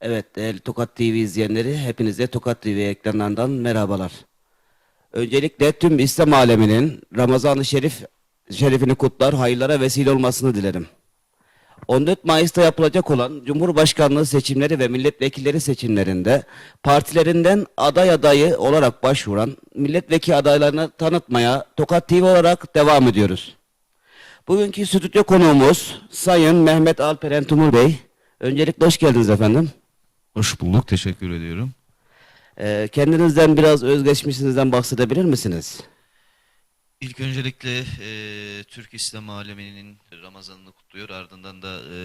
Evet değerli Tokat TV izleyenleri hepinize Tokat TV ekranlarından merhabalar. Öncelikle tüm İslam aleminin Ramazan-ı Şerif şerifini kutlar, hayırlara vesile olmasını dilerim. 14 Mayıs'ta yapılacak olan Cumhurbaşkanlığı seçimleri ve milletvekilleri seçimlerinde partilerinden aday adayı olarak başvuran milletvekili adaylarını tanıtmaya Tokat TV olarak devam ediyoruz. Bugünkü stüdyo konuğumuz Sayın Mehmet Alperen Tumur Bey. Öncelikle hoş geldiniz efendim. Hoş bulduk, teşekkür ediyorum. Ee, kendinizden biraz özgeçmişinizden bahsedebilir misiniz? İlk öncelikle e, Türk İslam aleminin Ramazan'ını kutluyor. Ardından da e,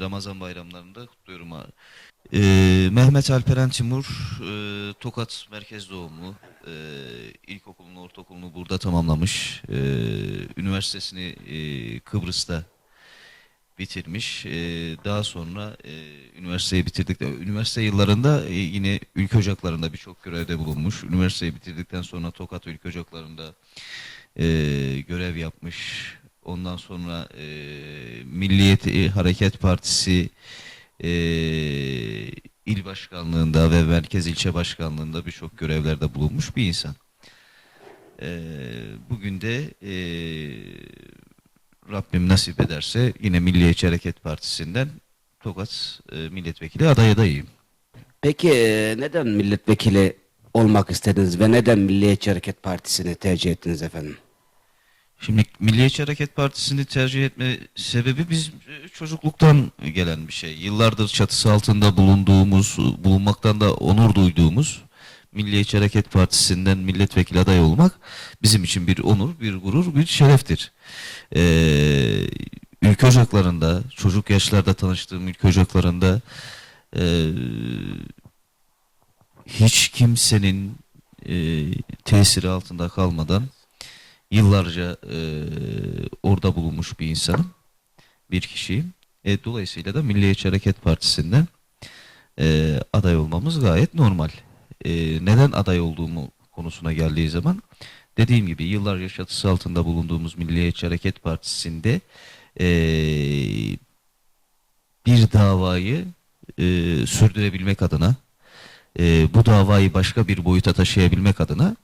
Ramazan bayramlarını da kutluyorum. E, Mehmet Alperen Timur, e, Tokat merkez doğumlu. E, ilkokulunu, ortaokulunu burada tamamlamış. E, üniversitesini e, Kıbrıs'ta bitirmiş. E, daha sonra e, üniversiteyi bitirdikten, üniversite yıllarında e, yine ülke ocaklarında birçok görevde bulunmuş. Üniversiteyi bitirdikten sonra Tokat ülke ocaklarında e, görev yapmış. Ondan sonra e, Milliyet Hareket Partisi e, il başkanlığında ve merkez ilçe başkanlığında birçok görevlerde bulunmuş bir insan. E, bugün de e, Rabbim nasip ederse yine Milliyetçi Hareket Partisi'nden Tokat e, milletvekili aday adayıyım. Peki e, neden milletvekili olmak istediniz ve neden Milliyetçi Hareket Partisi'ni tercih ettiniz efendim? Şimdi Milliyetçi Hareket Partisi'ni tercih etme sebebi biz e, çocukluktan gelen bir şey. Yıllardır çatısı altında bulunduğumuz, bulunmaktan da onur duyduğumuz Milliyetçi Hareket Partisi'nden milletvekili aday olmak bizim için bir onur, bir gurur, bir şereftir. Ee, ülke ocaklarında, çocuk yaşlarda tanıştığım ülke ocaklarında e, hiç kimsenin e, tesiri altında kalmadan yıllarca e, orada bulunmuş bir insanım, bir kişiyim. E, dolayısıyla da Milliyetçi Hareket Partisi'nden e, aday olmamız gayet normal. E, neden aday olduğumu konusuna geldiği zaman dediğim gibi yıllarca çatısı altında bulunduğumuz Milliyetçi Hareket Partisi'nde e, bir davayı e, sürdürebilmek adına e, bu davayı başka bir boyuta taşıyabilmek adına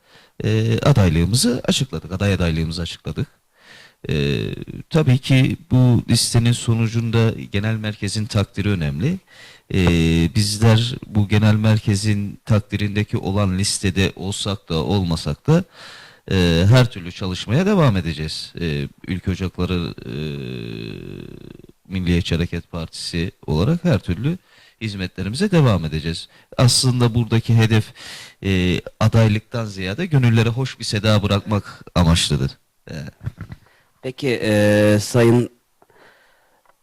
e, adaylığımızı açıkladık. Aday adaylığımızı açıkladık. E, tabii ki bu listenin sonucunda genel merkezin takdiri önemli. E, bizler bu genel merkezin takdirindeki olan listede olsak da olmasak da e, her türlü çalışmaya devam edeceğiz. E, Ülke Ocakları e, Milliyetçi Hareket Partisi olarak her türlü hizmetlerimize devam edeceğiz. Aslında buradaki hedef e, adaylıktan ziyade gönüllere hoş bir seda bırakmak amaçlıdır. E, Peki e, Sayın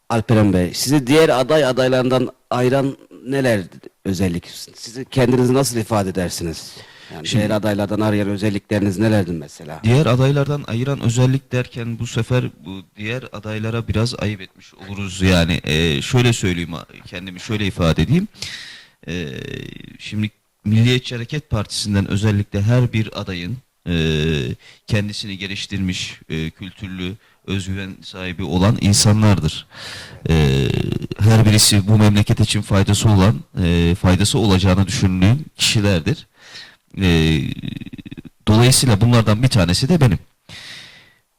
Alperen Bey, sizi diğer aday adaylarından ayıran neler özellik? Sizi kendinizi nasıl ifade edersiniz? Yani Şimdi- diğer adaylardan arayan özellikleriniz nelerdir mesela? diğer adaylardan ayıran özellik derken bu sefer bu diğer adaylara biraz ayıp etmiş oluruz yani. E, şöyle söyleyeyim kendimi şöyle ifade edeyim. E, şimdi Milliyetçi Hareket Partisi'nden özellikle her bir adayın e, kendisini geliştirmiş, e, kültürlü, özgüven sahibi olan insanlardır. E, her birisi bu memleket için faydası olan, e, faydası olacağını düşündüğüm kişilerdir. E, dolayısıyla bunlardan bir tanesi de benim.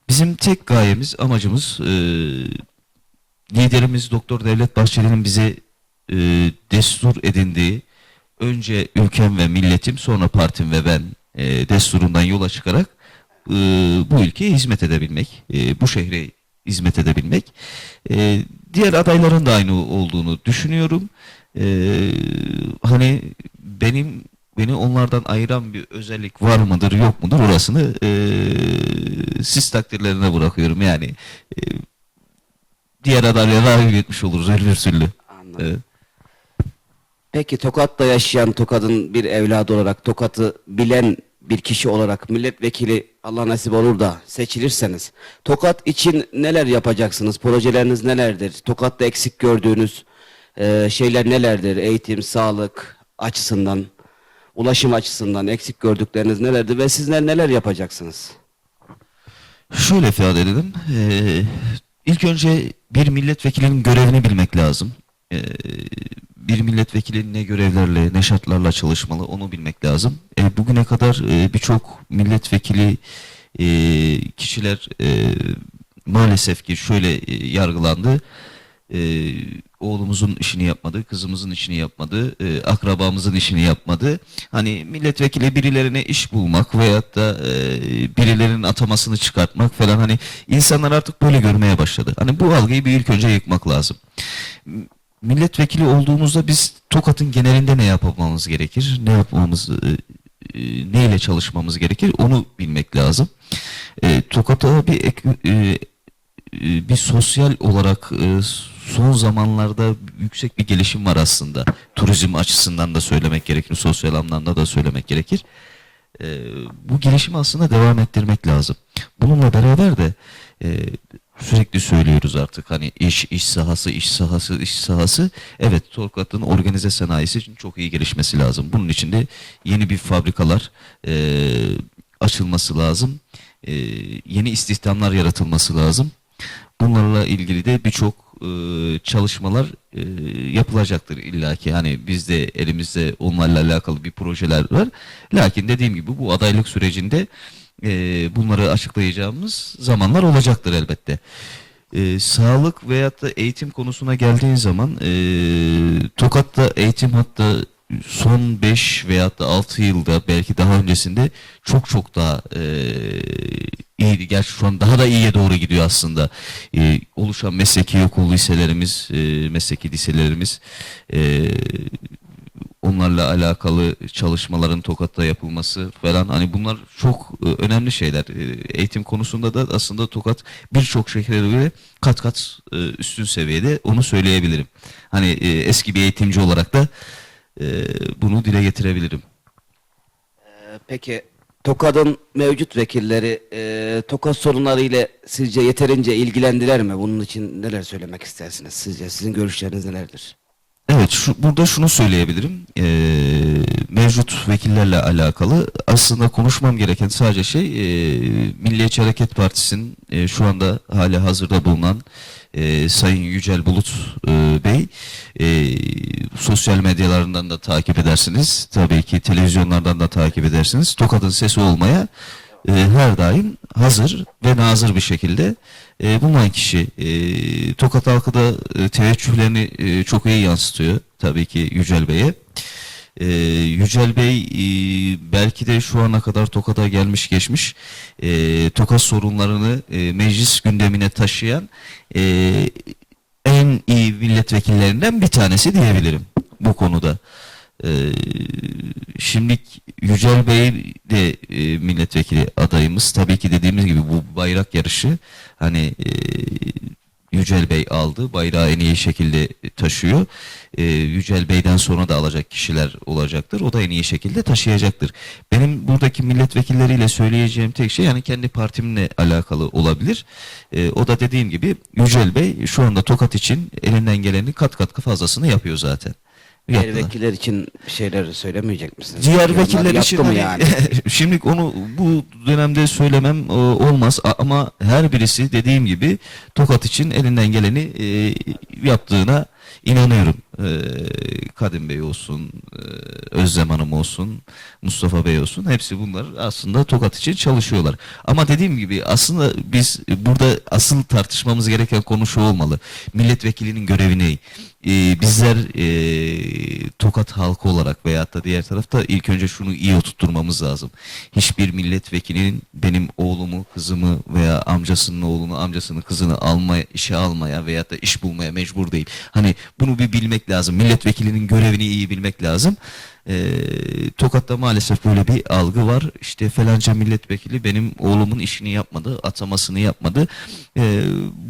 Bizim tek gayemiz, amacımız e, liderimiz Doktor Devlet Bahçeli'nin bize e, destur edindiği önce ülkem ve milletim sonra partim ve ben e, desturundan yola çıkarak e, bu ülkeye hizmet edebilmek, e, bu şehre hizmet edebilmek. E, diğer adayların da aynı olduğunu düşünüyorum. E, hani benim beni onlardan ayıran bir özellik var mıdır yok mudur orasını e, siz takdirlerine bırakıyorum yani. E, diğer adaylara ayıp etmiş oluruz öbür türlü. Anladım. Evet. Peki Tokat'ta yaşayan Tokat'ın bir evladı olarak, Tokat'ı bilen bir kişi olarak milletvekili Allah nasip olur da seçilirseniz Tokat için neler yapacaksınız? Projeleriniz nelerdir? Tokat'ta eksik gördüğünüz e, şeyler nelerdir? Eğitim, sağlık açısından, ulaşım açısından eksik gördükleriniz nelerdir ve sizler neler yapacaksınız? Şöyle ifade edelim. Ee, ilk önce bir milletvekilinin görevini bilmek lazım. Ee, bir milletvekili ne görevlerle, ne şartlarla çalışmalı onu bilmek lazım. E, bugüne kadar e, birçok milletvekili e, kişiler e, maalesef ki şöyle e, yargılandı. E, oğlumuzun işini yapmadı, kızımızın işini yapmadı, e, akrabamızın işini yapmadı. Hani milletvekili birilerine iş bulmak veyahut da e, birilerinin atamasını çıkartmak falan hani insanlar artık böyle görmeye başladı. Hani bu algıyı bir ilk önce yıkmak lazım. Milletvekili olduğumuzda biz Tokat'ın genelinde ne yapmamız gerekir? Ne yapmamız e, e, neyle çalışmamız gerekir? Onu bilmek lazım. E, Tokat'a bir ek- e, e, bir sosyal olarak e, son zamanlarda yüksek bir gelişim var aslında. Turizm açısından da söylemek gerekir, sosyal anlamda da söylemek gerekir. E, bu gelişimi aslında devam ettirmek lazım. Bununla beraber de e, sürekli söylüyoruz artık hani iş, iş sahası, iş sahası, iş sahası. Evet Tokat'ın organize sanayisi için çok iyi gelişmesi lazım. Bunun için de yeni bir fabrikalar e, açılması lazım. E, yeni istihdamlar yaratılması lazım. Bunlarla ilgili de birçok e, çalışmalar e, yapılacaktır illaki. Hani bizde elimizde onlarla alakalı bir projeler var. Lakin dediğim gibi bu adaylık sürecinde e, bunları açıklayacağımız zamanlar olacaktır elbette. E, sağlık veyahut da eğitim konusuna geldiğin zaman e, Tokat'ta eğitim hatta son 5 veyahut da 6 yılda belki daha öncesinde çok çok daha e, iyiydi. Gerçi şu an daha da iyiye doğru gidiyor aslında. E, oluşan mesleki okul liselerimiz, e, mesleki liselerimiz e, onlarla alakalı çalışmaların Tokat'ta yapılması falan hani bunlar çok e, önemli şeyler. E, eğitim konusunda da aslında Tokat birçok şehre göre kat kat e, üstün seviyede onu söyleyebilirim. Hani eski bir eğitimci olarak da bunu dile getirebilirim. Ee, Peki Tokat'ın mevcut vekilleri e, Tokat sorunları ile sizce yeterince ilgilendiler mi? Bunun için neler söylemek istersiniz sizce? Sizin görüşleriniz nelerdir? Evet, şu, burada şunu söyleyebilirim. Ee, mevcut vekillerle alakalı aslında konuşmam gereken sadece şey e, Milliyetçi Hareket Partisi'nin e, şu anda hali hazırda bulunan e, Sayın Yücel Bulut e, Bey e, sosyal medyalarından da takip edersiniz. Tabii ki televizyonlardan da takip edersiniz. Tokat'ın sesi olmaya e, her daim hazır ve nazır bir şekilde e, bulunan kişi. E, Tokat halkı da e, teveccühlerini e, çok iyi yansıtıyor tabii ki Yücel Bey'e. E, Yücel Bey e, belki de şu ana kadar Tokat'a gelmiş geçmiş e, Tokat sorunlarını e, meclis gündemine taşıyan e, en iyi milletvekillerinden bir tanesi diyebilirim bu konuda. Ee, şimdi Yücel Bey de e, milletvekili adayımız. Tabii ki dediğimiz gibi bu bayrak yarışı hani e, Yücel Bey aldı. Bayrağı en iyi şekilde taşıyor. E, Yücel Bey'den sonra da alacak kişiler olacaktır. O da en iyi şekilde taşıyacaktır. Benim buradaki milletvekilleriyle söyleyeceğim tek şey yani kendi partimle alakalı olabilir. E, o da dediğim gibi Yücel Bey şu anda Tokat için elinden gelenin kat kat fazlasını yapıyor zaten. Diğer vekiller için bir şeyler söylemeyecek misiniz? Diğer Onlar vekiller yaptı için mı hani, yani? şimdi onu bu dönemde söylemem e, olmaz A- ama her birisi dediğim gibi Tokat için elinden geleni e, yaptığına inanıyorum. E, Kadim Bey olsun, e, Özlem Hanım olsun, Mustafa Bey olsun hepsi bunlar aslında Tokat için çalışıyorlar. Ama dediğim gibi aslında biz burada asıl tartışmamız gereken konu şu olmalı. Milletvekilinin görevi ne? E, bizler e, Tokat halkı olarak veyahut da diğer tarafta ilk önce şunu iyi oturtturmamız lazım. Hiçbir milletvekilinin benim oğlumu, kızımı veya amcasının oğlunu, amcasının kızını almaya, işe almaya veyahut da iş bulmaya mecbur değil. Hani bunu bir bilmek lazım. Milletvekilinin görevini iyi bilmek lazım. Ee, Tokat'ta maalesef böyle bir algı var. İşte falanca milletvekili benim oğlumun işini yapmadı, atamasını yapmadı. Ee,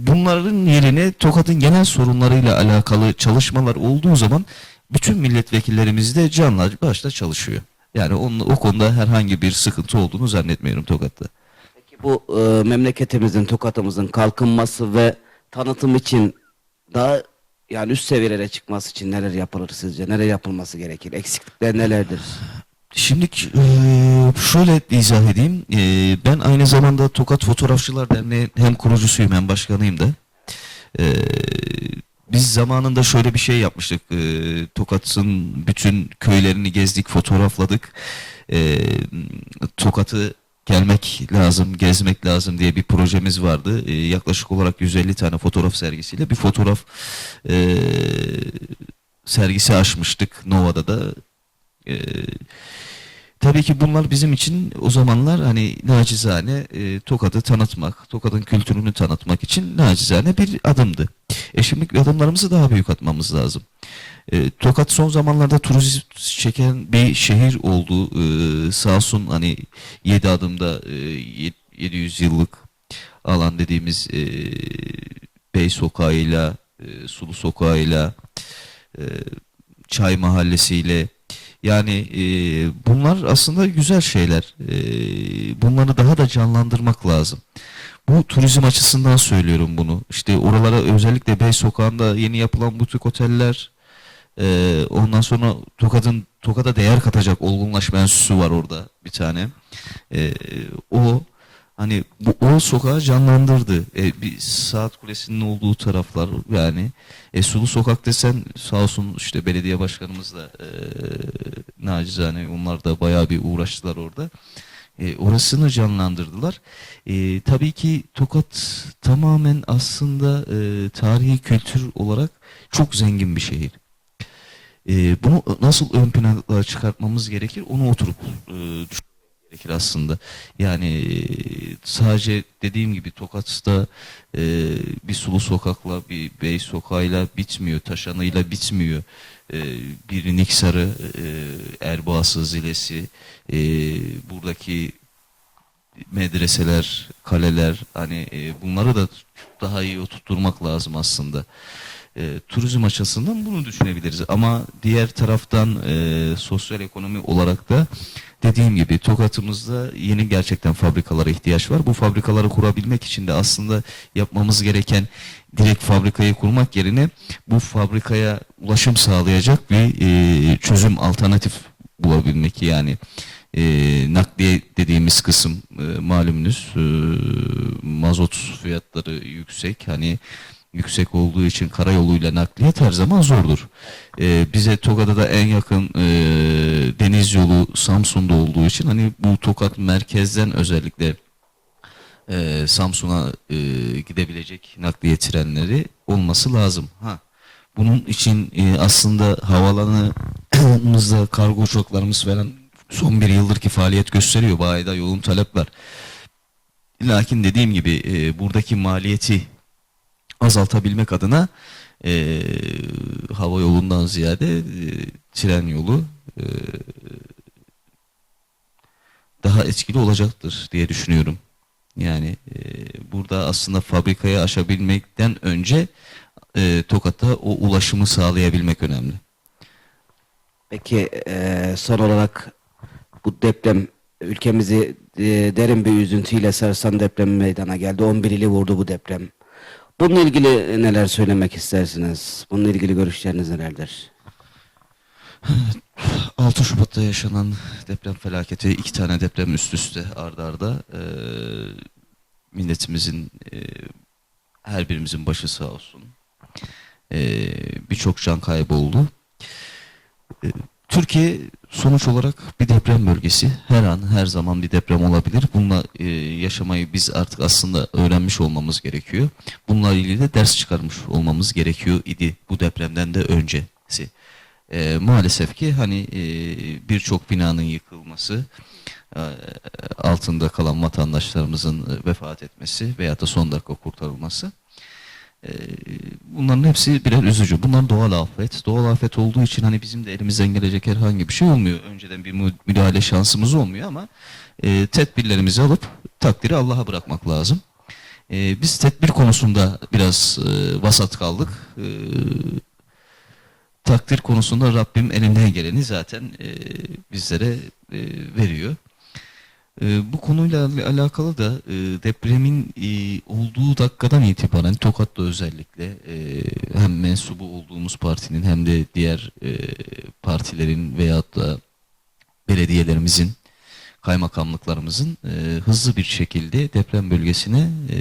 bunların yerine Tokat'ın genel sorunlarıyla alakalı çalışmalar olduğu zaman bütün milletvekillerimiz de canla başla çalışıyor. Yani onun, o konuda herhangi bir sıkıntı olduğunu zannetmiyorum Tokat'ta. Peki bu e, memleketimizin, Tokat'ımızın kalkınması ve tanıtım için daha yani üst seviyelere çıkması için neler yapılır sizce? Neler yapılması gerekir? Eksiklikler nelerdir? Şimdi e, şöyle izah edeyim. E, ben aynı zamanda Tokat Fotoğrafçılar Derneği hem kurucusuyum hem başkanıyım da. E, biz zamanında şöyle bir şey yapmıştık. Tokat'ın bütün köylerini gezdik, fotoğrafladık. Tokat'ı gelmek lazım, gezmek lazım diye bir projemiz vardı. Ee, yaklaşık olarak 150 tane fotoğraf sergisiyle bir fotoğraf ee, sergisi açmıştık Nova'da da. Ee, Tabii ki bunlar bizim için o zamanlar hani nacizane e, Tokat'ı tanıtmak, Tokat'ın kültürünü tanıtmak için nacizane bir adımdı. E şimdi adımlarımızı daha büyük atmamız lazım. E, Tokat son zamanlarda turizm çeken bir şehir oldu. E, sağ olsun hani 7 adımda e, yet- 700 yıllık alan dediğimiz e, Bey Sokağı'yla, e, Sulu Sokağı'yla, e, Çay Mahallesi'yle yani e, bunlar aslında güzel şeyler. E, bunları daha da canlandırmak lazım. Bu turizm açısından söylüyorum bunu. İşte oralara özellikle Bey Sokağı'nda yeni yapılan butik oteller, e, ondan sonra Tokat'ın Tokat'a değer katacak olgunlaşma enstitüsü var orada bir tane. E, o hani bu o sokağı canlandırdı. E, bir saat kulesinin olduğu taraflar yani e, Sulu Sokak desen sağ olsun işte belediye başkanımız da e, nacizane onlar da bayağı bir uğraştılar orada. E, orasını canlandırdılar. E, tabii ki Tokat tamamen aslında e, tarihi kültür olarak çok zengin bir şehir. E, bunu nasıl ön plana çıkartmamız gerekir onu oturup e, gerekir aslında. Yani e, sadece dediğim gibi Tokat'ta e, bir sulu sokakla bir bey sokağıyla bitmiyor, taşanıyla bitmiyor. E, bir Niksar'ı, e, Erbaası, Zilesi, e, buradaki medreseler, kaleler hani e, bunları da daha iyi oturtturmak lazım aslında. E, turizm açısından bunu düşünebiliriz ama diğer taraftan e, sosyal ekonomi olarak da dediğim gibi Tokat'ımızda yeni gerçekten fabrikalara ihtiyaç var. Bu fabrikaları kurabilmek için de aslında yapmamız gereken direkt fabrikayı kurmak yerine bu fabrikaya ulaşım sağlayacak bir e, çözüm alternatif bulabilmek yani e, nakliye dediğimiz kısım e, malumunuz e, mazot fiyatları yüksek hani yüksek olduğu için karayoluyla nakliyat her zaman zordur. E, bize Tokat'a da en yakın e, deniz yolu Samsun'da olduğu için hani bu Tokat merkezden özellikle e, Samsun'a e, gidebilecek nakliye trenleri olması lazım. Ha. Bunun için e, aslında havalanımızda kargo uçaklarımız falan son bir yıldır ki faaliyet gösteriyor. Bayida yoğun talep var. Lakin dediğim gibi e, buradaki maliyeti azaltabilmek adına e, hava yolundan ziyade e, tren yolu e, daha etkili olacaktır diye düşünüyorum. Yani e, burada aslında fabrikayı aşabilmekten önce e, Tokat'a o ulaşımı sağlayabilmek önemli. Peki eee, son olarak bu deprem ülkemizi eee, derin bir üzüntüyle sarsan deprem meydana geldi. 11 ili vurdu bu deprem. Bununla ilgili neler söylemek istersiniz? Bununla ilgili görüşleriniz nelerdir? 6 Şubat'ta yaşanan deprem felaketi, iki tane deprem üst üste arda arda e, milletimizin, e, her birimizin başı sağ olsun. E, Birçok can kaybı oldu. E, Türkiye sonuç olarak bir deprem bölgesi. Her an, her zaman bir deprem olabilir. Bununla e, yaşamayı biz artık aslında öğrenmiş olmamız gerekiyor. Bununla ilgili de ders çıkarmış olmamız gerekiyor idi bu depremden de öncesi. E, maalesef ki hani e, birçok binanın yıkılması, e, altında kalan vatandaşlarımızın vefat etmesi veya da son dakika kurtarılması bunların hepsi birer üzücü. Bunlar doğal afet. Doğal afet olduğu için hani bizim de elimizden gelecek herhangi bir şey olmuyor. Önceden bir mü- müdahale şansımız olmuyor ama e, tedbirlerimizi alıp takdiri Allah'a bırakmak lazım. E, biz tedbir konusunda biraz e, vasat kaldık. E, takdir konusunda Rabbim elinden geleni zaten e, bizlere e, veriyor. E, bu konuyla al- alakalı da e, depremin e, olduğu dakikadan itibaren Tokat'ta özellikle e, hem mensubu olduğumuz partinin hem de diğer e, partilerin veyahut da belediyelerimizin kaymakamlıklarımızın e, hızlı bir şekilde deprem bölgesine e,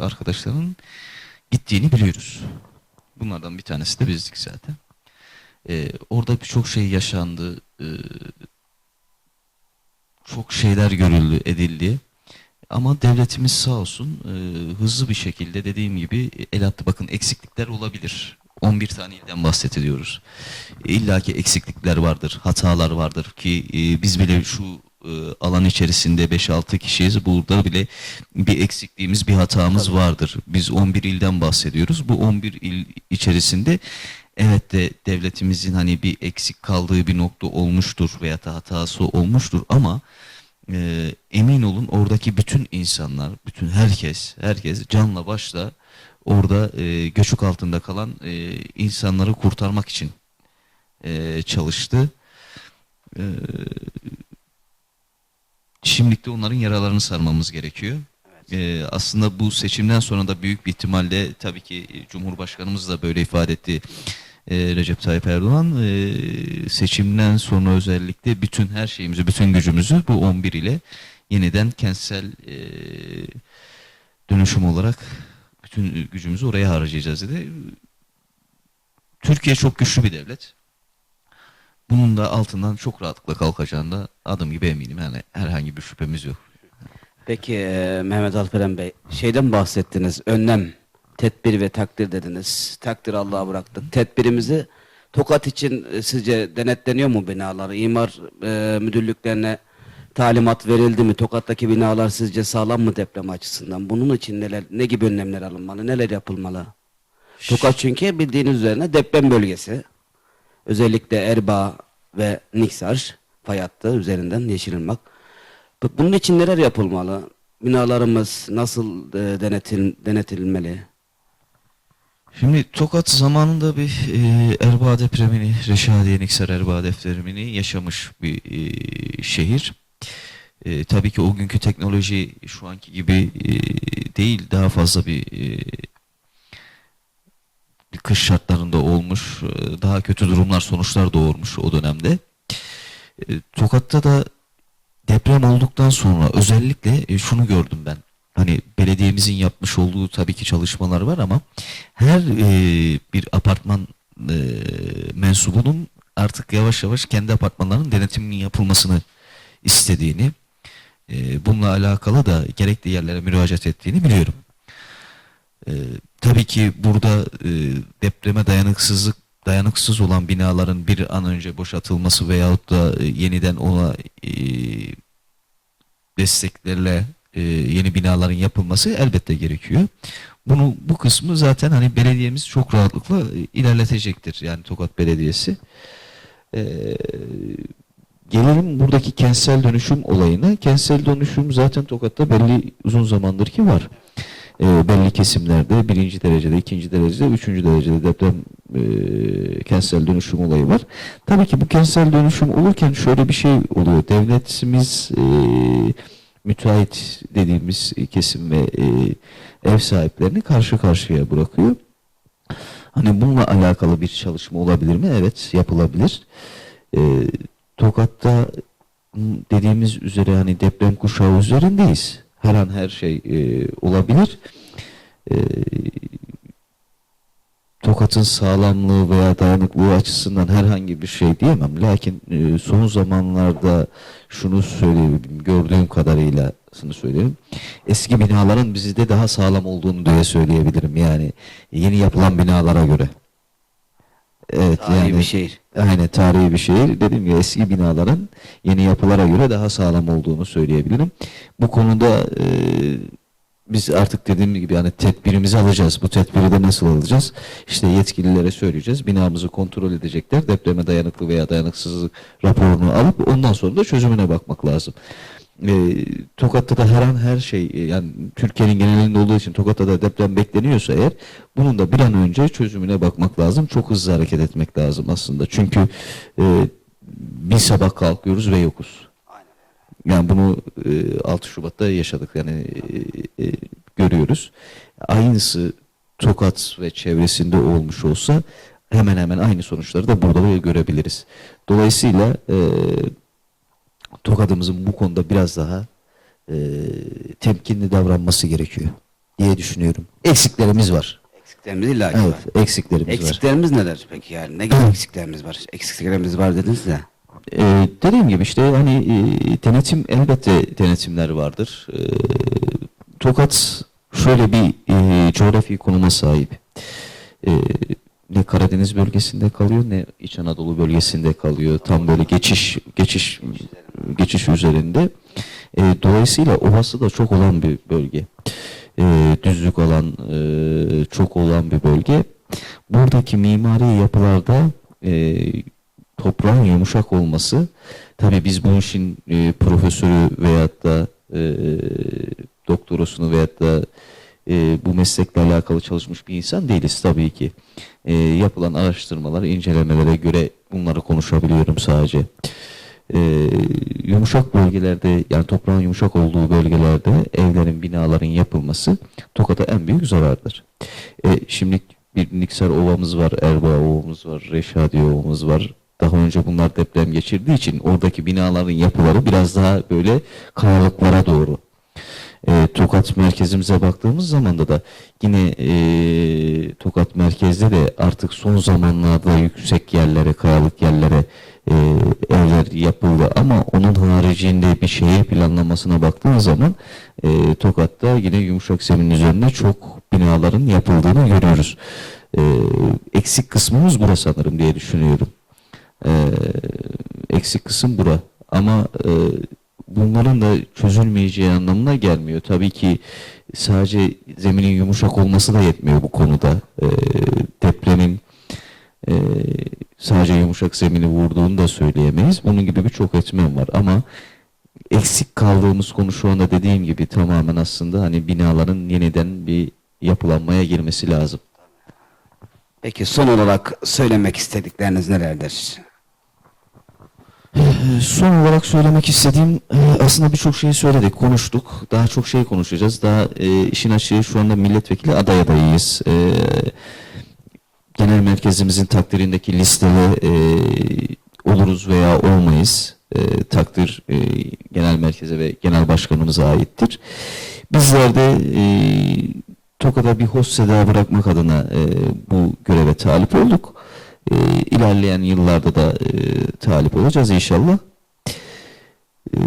arkadaşların gittiğini biliyoruz. Bunlardan bir tanesi de bizdik zaten. Ee, orada birçok şey yaşandı. Ee, çok şeyler görüldü, edildi. Ama devletimiz sağ olsun e, hızlı bir şekilde dediğim gibi el attı. Bakın eksiklikler olabilir. 11 tane ilden bahsediyoruz. İlla ki eksiklikler vardır, hatalar vardır ki e, biz bile şu e, alan içerisinde 5-6 kişiyiz. Burada bile bir eksikliğimiz, bir hatamız vardır. Biz 11 ilden bahsediyoruz. Bu 11 il içerisinde evet de devletimizin hani bir eksik kaldığı bir nokta olmuştur veya da hatası olmuştur ama e, emin olun oradaki bütün insanlar, bütün herkes, herkes canla başla orada e, göçük altında kalan e, insanları kurtarmak için e, çalıştı. E, şimdilik de onların yaralarını sarmamız gerekiyor. E, aslında bu seçimden sonra da büyük bir ihtimalle tabii ki Cumhurbaşkanımız da böyle ifade etti. E, Recep Tayyip Erdoğan e, seçimden sonra özellikle bütün her şeyimizi, bütün gücümüzü bu 11 ile yeniden kentsel e, dönüşüm olarak bütün gücümüzü oraya harcayacağız dedi. Türkiye çok güçlü bir devlet. Bunun da altından çok rahatlıkla kalkacağında adım gibi eminim. Yani herhangi bir şüphemiz yok. Peki e, Mehmet Alperen Bey, şeyden bahsettiniz, önlem, tedbir ve takdir dediniz. Takdir Allah'a bıraktık. Tedbirimizi Tokat için e, sizce denetleniyor mu binalar? İmar e, müdürlüklerine talimat verildi mi? Tokat'taki binalar sizce sağlam mı deprem açısından? Bunun için neler, ne gibi önlemler alınmalı, neler yapılmalı? Tokat çünkü bildiğiniz üzerine deprem bölgesi. Özellikle Erbaa ve Niksar fay üzerinden Yeşilırmak. Bu- Bunun için neler yapılmalı? Binalarımız nasıl e, denetil, denetilmeli? Şimdi Tokat zamanında bir e, Erbaa depremini, Reşadiye Niksar Erbaa depremini yaşamış bir e, şehir. E, tabii ki o günkü teknoloji şu anki gibi e, değil, daha fazla bir, e, bir kış şartlarında olmuş, e, daha kötü durumlar, sonuçlar doğurmuş o dönemde. E, Tokat'ta da deprem olduktan sonra özellikle e, şunu gördüm ben. Hani belediyemizin yapmış olduğu tabii ki çalışmalar var ama her e, bir apartman e, mensubunun artık yavaş yavaş kendi apartmanlarının denetiminin yapılmasını istediğini, e, bununla alakalı da gerekli yerlere müracaat ettiğini biliyorum. E, tabii ki burada e, depreme dayanıksızlık dayanıksız olan binaların bir an önce boşaltılması veyahut da e, yeniden ona e, desteklerle e, yeni binaların yapılması elbette gerekiyor. Bunu bu kısmı zaten hani belediyemiz çok rahatlıkla e, ilerletecektir. Yani Tokat Belediyesi. E, gelelim buradaki kentsel dönüşüm olayına. Kentsel dönüşüm zaten Tokat'ta belli uzun zamandır ki var. E, belli kesimlerde birinci derecede, ikinci derecede, üçüncü derecede deprem e, kentsel dönüşüm olayı var. Tabii ki bu kentsel dönüşüm olurken şöyle bir şey oluyor. Devletimiz e, müteahhit dediğimiz kesim ve e, ev sahiplerini karşı karşıya bırakıyor. Hani bununla alakalı bir çalışma olabilir mi? Evet yapılabilir. E, Tokat'ta dediğimiz üzere hani deprem kuşağı üzerindeyiz. Her an her şey e, olabilir. E, Tokat'ın sağlamlığı veya dayanıklılığı açısından herhangi bir şey diyemem. Lakin e, son zamanlarda şunu söyleyebilirim, gördüğüm kadarıyla şunu söyleyeyim. Eski binaların bizde daha sağlam olduğunu diye söyleyebilirim. Yani yeni yapılan binalara göre. Evet Tarihi yani bir şehir. Aynen tarihi bir şehir. Dediğim gibi eski binaların yeni yapılara göre daha sağlam olduğunu söyleyebilirim. Bu konuda e, biz artık dediğim gibi yani tedbirimizi alacağız. Bu tedbiri de nasıl alacağız? İşte yetkililere söyleyeceğiz. Binamızı kontrol edecekler. Depreme dayanıklı veya dayanıksızlık raporunu alıp ondan sonra da çözümüne bakmak lazım. E, Tokat'ta da her an her şey e, yani Türkiye'nin genelinde olduğu için Tokat'ta da deprem bekleniyorsa eğer bunun da bir an önce çözümüne bakmak lazım. Çok hızlı hareket etmek lazım aslında. Çünkü e, bir sabah kalkıyoruz ve yokuz. Yani bunu e, 6 Şubat'ta yaşadık yani e, e, görüyoruz. Aynısı Tokat ve çevresinde olmuş olsa hemen hemen aynı sonuçları da burada da görebiliriz. Dolayısıyla e, Tokat'ımızın bu konuda biraz daha e, temkinli davranması gerekiyor diye düşünüyorum. Eksiklerimiz var. Eksiklerimiz illa ki var. Evet, eksiklerimiz var. Eksiklerimiz neler peki yani? Ne gibi eksiklerimiz var? Eksiklerimiz var dediniz de. Ee, dediğim gibi işte hani e, denetim elbette denetimler vardır. Ee, Tokat şöyle bir e, coğrafi konuma sahip. Ee, ne Karadeniz bölgesinde kalıyor ne İç Anadolu bölgesinde kalıyor. Tam böyle geçiş geçiş geçiş üzerinde. Ee, dolayısıyla ovası da çok olan bir bölge. Ee, düzlük alan e, çok olan bir bölge. Buradaki mimari yapılarda e, toprağın yumuşak olması tabii biz bu işin e, profesörü veyahut da e, doktorosunu veyahut da e, bu meslekle alakalı çalışmış bir insan değiliz tabii ki. E, yapılan araştırmalar, incelemelere göre bunları konuşabiliyorum sadece. E, yumuşak bölgelerde yani toprağın yumuşak olduğu bölgelerde evlerin, binaların yapılması Tokat'a en büyük zarardır. E, şimdi bir Niksar Ovamız var, Erbaa Ovamız var, Reşadiye Ovamız var. Daha önce bunlar deprem geçirdiği için oradaki binaların yapıları biraz daha böyle kayalıklara doğru. E, Tokat merkezimize baktığımız zaman da yine e, Tokat merkezde de artık son zamanlarda yüksek yerlere, kayalık yerlere e, evler yapıldı ama onun haricinde bir şehir planlamasına baktığın zaman e, Tokat'ta yine yumuşak zemin üzerine çok binaların yapıldığını görüyoruz. E, eksik kısmımız bura sanırım diye düşünüyorum. E, eksik kısım bura. Ama e, bunların da çözülmeyeceği anlamına gelmiyor. Tabii ki sadece zeminin yumuşak olması da yetmiyor bu konuda. E, depremin e, sadece yumuşak zemini vurduğunu da söyleyemeyiz. Bunun gibi birçok etmen var ama eksik kaldığımız konu şu anda dediğim gibi tamamen aslında hani binaların yeniden bir yapılanmaya girmesi lazım. Peki son olarak söylemek istedikleriniz nelerdir? Son olarak söylemek istediğim e, aslında birçok şeyi söyledik, konuştuk. Daha çok şey konuşacağız. Daha e, işin açığı şu anda milletvekili aday adayıyız. E, genel merkezimizin takdirindeki listede oluruz veya olmayız. E, takdir e, genel merkeze ve genel başkanımıza aittir. Bizler de e, bir host seda bırakmak adına bu göreve talip olduk. E, ilerleyen yıllarda da e, talip olacağız inşallah. E,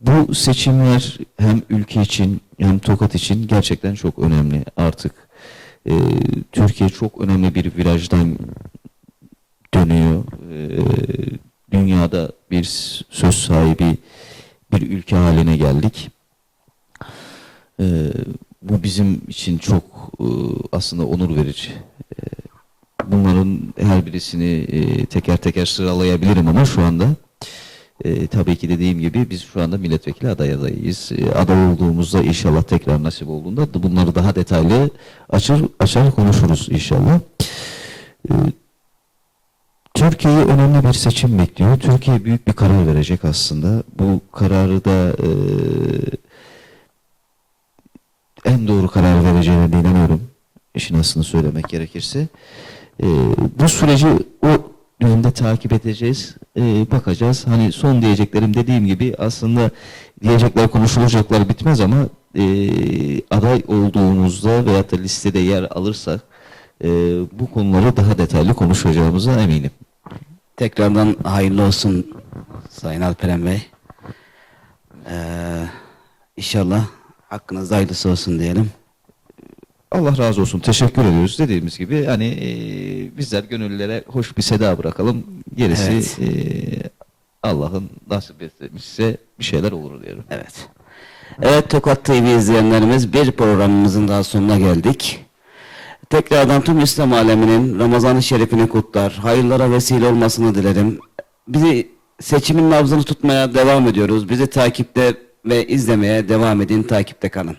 bu seçimler hem ülke için hem Tokat için gerçekten çok önemli. Artık e, Türkiye çok önemli bir virajdan dönüyor. E, dünyada bir söz sahibi bir ülke haline geldik. E, bu bizim için çok e, aslında onur verici. Bunların her birisini e, teker teker sıralayabilirim ama şu anda e, tabii ki dediğim gibi biz şu anda milletvekili aday adayıyız. E, aday olduğumuzda inşallah tekrar nasip olduğunda da bunları daha detaylı açar, açar konuşuruz inşallah. E, Türkiye'yi önemli bir seçim bekliyor. Türkiye büyük bir karar verecek aslında. Bu kararı da e, en doğru karar vereceğine inanıyorum. İşin aslını söylemek gerekirse. E, bu süreci o yönde takip edeceğiz, e, bakacağız. Hani son diyeceklerim dediğim gibi aslında diyecekler konuşulacaklar bitmez ama e, aday olduğumuzda veyahut da listede yer alırsak e, bu konuları daha detaylı konuşacağımıza eminim. Tekrardan hayırlı olsun Sayın Alperen Bey. Ee, inşallah hakkınızda hayırlısı olsun diyelim. Allah razı olsun. Teşekkür ediyoruz. Dediğimiz gibi hani e, bizler gönüllülere hoş bir seda bırakalım. Gerisi Evet. e, Allah'ın nasip etmişse bir şeyler olur diyelim. Evet. Evet Tokat TV izleyenlerimiz bir programımızın daha sonuna geldik. Tekrardan tüm İslam aleminin Ramazan-ı Şerifini kutlar, hayırlara vesile olmasını dilerim. Bizi seçimin nabzını tutmaya devam ediyoruz. Bizi takipte ve izlemeye devam edin, takipte kalın.